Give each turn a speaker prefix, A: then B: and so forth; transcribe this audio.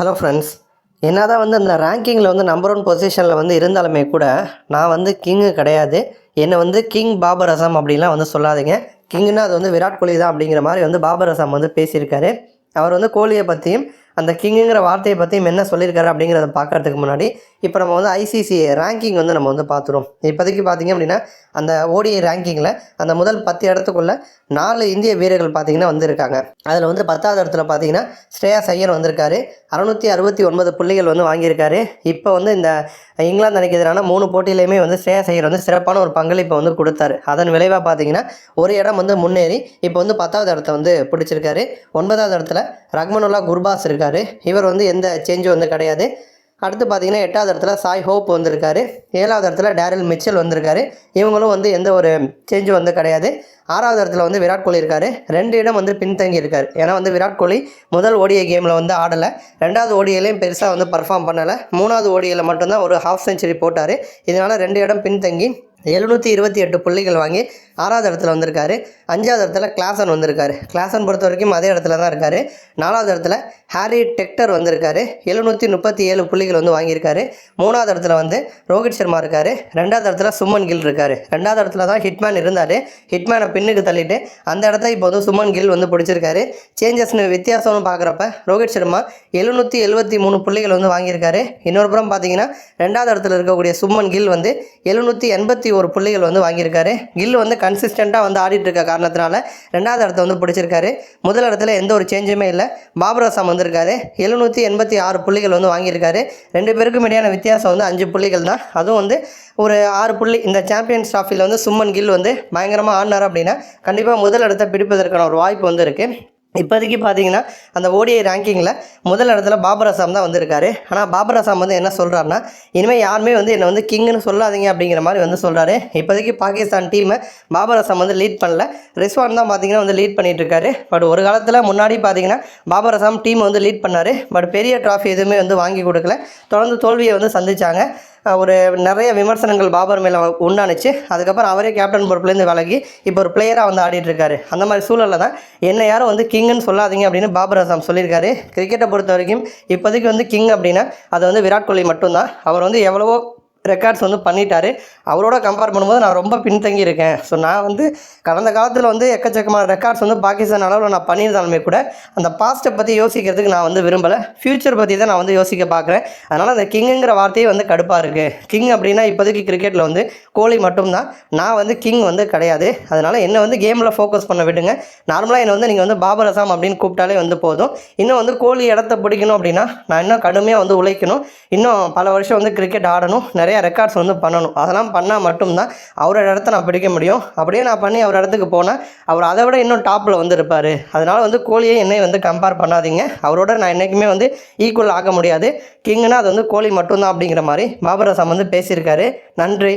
A: Hello friends என்ன தான் வந்து அந்த ரேங்கிங்கில் வந்து நம்பர் ஒன் பொசிஷனில் வந்து இருந்தாலுமே கூட நான் வந்து கிங்கு கிடையாது. என்னை வந்து கிங் பாபர் அசாம் அப்படின்லாம் வந்து சொல்லாதீங்க. கிங்குன்னா அது வந்து விராட் கோலி தான் அப்படிங்கிற மாதிரி வந்து பாபர் அசாம் வந்து பேசியிருக்காரு. அவர் வந்து கோலியை பற்றியும் அந்த கிங்குங்கிற வார்த்தையை பற்றி என்ன சொல்லியிருக்காரு அப்படிங்கிறத பார்க்கறதுக்கு முன்னாடி இப்போ நம்ம வந்து ஐசிசி ரேங்கிங் வந்து நம்ம வந்து பார்த்துருவோம். இப்போதைக்கு பார்த்தீங்க அப்படின்னா அந்த ஓடிஐ ரேங்கிங்கில் அந்த முதல் பத்து இடத்துக்குள்ள நாலு இந்திய வீரர்கள் பார்த்தீங்கன்னா வந்திருக்காங்க. அதில் வந்து பத்தாவது இடத்துல பார்த்தீங்கன்னா ஸ்ரேயா ஐயர் வந்திருக்காரு. அறுநூற்றி அறுபத்தி ஒன்பது புள்ளிகள் வந்து வாங்கியிருக்காரு. இப்போ வந்து இந்த இங்கிலாந்து அணிக்கு எதிரான மூணு போட்டியிலையுமே வந்து ஸ்ரேயா சையர் வந்து சிறப்பான ஒரு பங்களிப்பை வந்து கொடுத்தாரு. அதன் விளைவாக பார்த்தீங்கன்னா ஒரு இடம் வந்து முன்னேறி இப்போ வந்து பத்தாவது இடத்த வந்து பிடிச்சிருக்காரு. ஒன்பதாவது இடத்துல ரக்மனுல்லா குர்பாஸ் இருக்கார். இவர் வந்து எந்த சேஞ்சும் வந்து கிடையாது. அடுத்து பார்த்தீங்கன்னா எட்டாவது இடத்துல சாய் ஹோப் வந்திருக்காரு. ஏழாவது இடத்துல டேரில் மிச்சல் வந்திருக்காரு. இவங்களும் வந்து எந்த ஒரு சேஞ்சும் வந்து கிடையாது. ஆறாவது இடத்துல வந்து விராட் கோலி இருக்காரு. ரெண்டு இடம் வந்து பின்தங்கி இருக்காரு. ஏன்னா வந்து விராட் கோலி முதல் ஓடிய கேமில் வந்து ஆடலை. ரெண்டாவது ஓடியிலையும் பெருசாக வந்து பர்ஃபார்ம் பண்ணலை. மூணாவது ஓடியில் மட்டும்தான் ஒரு ஹாஃப் செஞ்சுரி போட்டார். இதனால் ரெண்டு இடம் பின்தங்கி எழுநூற்றி இருபத்தி எட்டு புள்ளிகள் வாங்கி ஆறாவது இடத்துல வந்திருக்காரு. அஞ்சாவது இடத்துல கிளாசன் வந்திருக்காரு. கிளாசன் பொறுத்த வரைக்கும் அதே இடத்துல தான் இருக்கார். நாலாவது இடத்துல ஹாரி டெக்டர் வந்திருக்காரு. எழுநூற்றி முப்பத்தி ஏழு புள்ளிகள் வந்து வாங்கியிருக்காரு. மூணாவது இடத்துல வந்து ரோஹித் சர்மா இருக்கார். ரெண்டாவது இடத்துல சுமன் கில் இருக்கார். ரெண்டாவது இடத்துல தான் ஹிட்மேன் இருந்தார். ஹிட்மேனை பின்னுக்கு தள்ளிட்டு அந்த இடத்த இப்போ வந்து சுமன் கில் வந்து பிடிச்சிருக்காரு. சேஞ்சஸ்னு வித்தியாசம்னு பார்க்குறப்ப ரோஹித் சர்மா எழுநூற்றி எழுபத்தி மூணு புள்ளிகள் வந்து வாங்கியிருக்காரு. இன்னொரு புறம் பார்த்தீங்கன்னா ரெண்டாவது இடத்துல இருக்கக்கூடிய சுமன் கில் வந்து எழுநூற்றி எண்பத்தி ஒரு புள்ளிகள் வந்து வாங்கியிருக்காரு. கில் வந்து கன்சிஸ்டண்ட்டாக வந்து ஆடிட்டு இருக்க காரணத்தினால ரெண்டாவது இடத்த வந்து பிடிச்சிருக்காரு. முதல் இடத்துல எந்த ஒரு சேஞ்சுமே இல்லை. பாபர் அசாம் வந்திருக்காரு. எழுநூற்றி எண்பத்தி ஆறு புள்ளிகள் வந்து வாங்கியிருக்காரு. ரெண்டு பேருக்கும் இடையான வித்தியாசம் வந்து அஞ்சு புள்ளிகள் தான். அதுவும் வந்து ஒரு ஆறு புள்ளி இந்த சாம்பியன்ஸ் ட்ராஃபியில் வந்து சும்மன் கில் வந்து பயங்கரமாக ஆடினார் அப்படின்னா கண்டிப்பாக முதல் இடத்த பிடிப்பதற்கான ஒரு வாய்ப்பு வந்து இருக்குது இப்போதைக்கு பார்த்தீங்கன்னா அந்த ஓடிஐ ரேங்கிங்கில் முதல் இடத்துல பாபர் அசாம் தான் வந்திருக்காரு. ஆனால் பாபர் அசாம் வந்து என்ன சொல்கிறாருன்னா இனிமேல் யாருமே வந்து என்னை வந்து கிங்னு சொல்லாதீங்க அப்படிங்கிற மாதிரி வந்து சொல்கிறாரு இப்போதைக்கு பாகிஸ்தான் டீமை பாபர் அசாம் வந்து லீட் பண்ணல. ரிஸ்வான் தான் பார்த்தீங்கன்னா வந்து லீட் பண்ணிட்டு இருக்காரு. பட் ஒரு காலத்தில் முன்னாடி பார்த்தீங்கன்னா பாபர் அசாம் டீம் வந்து லீட் பண்ணார். பட் பெரிய ட்ராஃபி எதுவுமே வந்து வாங்கி கொடுக்கல. தொடர்ந்து தோல்வியை வந்து சந்தித்தாங்க ஒரு நிறைய விமர்சனங்கள் பாபர் மேலே உண்டானுச்சு. அதுக்கப்புறம் அவரே கேப்டன் பொறுப்புலேருந்து விலகி இப்போ ஒரு பிளேயராக வந்து ஆடிட்டு இருக்காரு. அந்த மாதிரி சூழலில் தான் என்ன யாரும் வந்து கிங்குன்னு சொல்லாதீங்க அப்படின்னு பாபர் அசாம் சொல்லியிருக்காரு. கிரிக்கெட்டை பொறுத்த வரைக்கும் இப்போதைக்கு வந்து கிங் அப்படின்னா அது வந்து விராட் கோலி மட்டும்தான். அவர் வந்து எவ்வளவோ ரெக்கார்ட்ஸ் வந்து பண்ணிட்டாரு. அவரோட கம்பேர் பண்ணும்போது நான் ரொம்ப பின்தங்கி இருக்கேன் ஸோ நான் வந்து கடந்த காலத்தில் வந்து எக்கச்சக்கமான ரெக்கார்ட்ஸ் வந்து பாகிஸ்தான் அளவில் நான் பண்ணியிருந்தாலுமே கூட அந்த பாஸ்ட்டை பற்றி யோசிக்கிறதுக்கு நான் வந்து விரும்பலை. ஃப்யூச்சர் பற்றி தான் நான் வந்து யோசிக்க பார்க்குறேன். அதனால் அந்த கிங்குங்கிற வார்த்தையே வந்து கடுப்பாக இருக்குது கிங் அப்படின்னா இப்போதைக்கு கிரிக்கெட்டில் வந்து கோலி மட்டும்தான். நான் வந்து கிங் வந்து கிடையாது. அதனால் என்னை வந்து கேமில் ஃபோக்கஸ் பண்ண விடுங்க. நார்மலாக என்னை வந்து நீங்கள் வந்து பாபர் அசாம் அப்படின்னு கூப்பிட்டாலே வந்து போதும். இன்னும் வந்து கோலி இடத்த பிடிக்கணும் அப்படின்னா நான் இன்னும் கடுமையாக வந்து உழைக்கணும். இன்னும் பல வருஷம் வந்து கிரிக்கெட் ஆடணும். நிறைய ரெக்கார்ட்ஸ் வந்து பண்ணணும். அதெல்லாம் பண்ணால் மட்டும்தான் அவரோட இடத்த நான் பிடிக்க முடியும். அப்படியே நான் பண்ணி அவர் இடத்துக்கு போனால் அவர் அதை விட இன்னும் டாப்பில் வந்து இருப்பார் அதனால் வந்து கோலியை என்னை வந்து கம்பேர் பண்ணாதீங்க. அவரோட நான் என்றைக்குமே வந்து ஈக்குவல் ஆக முடியாது. கிங்குனா அது வந்து கோலி மட்டும்தான் அப்படிங்கிற மாதிரி பாபர் அசாம் வந்து பேசியிருக்காரு. நன்றி.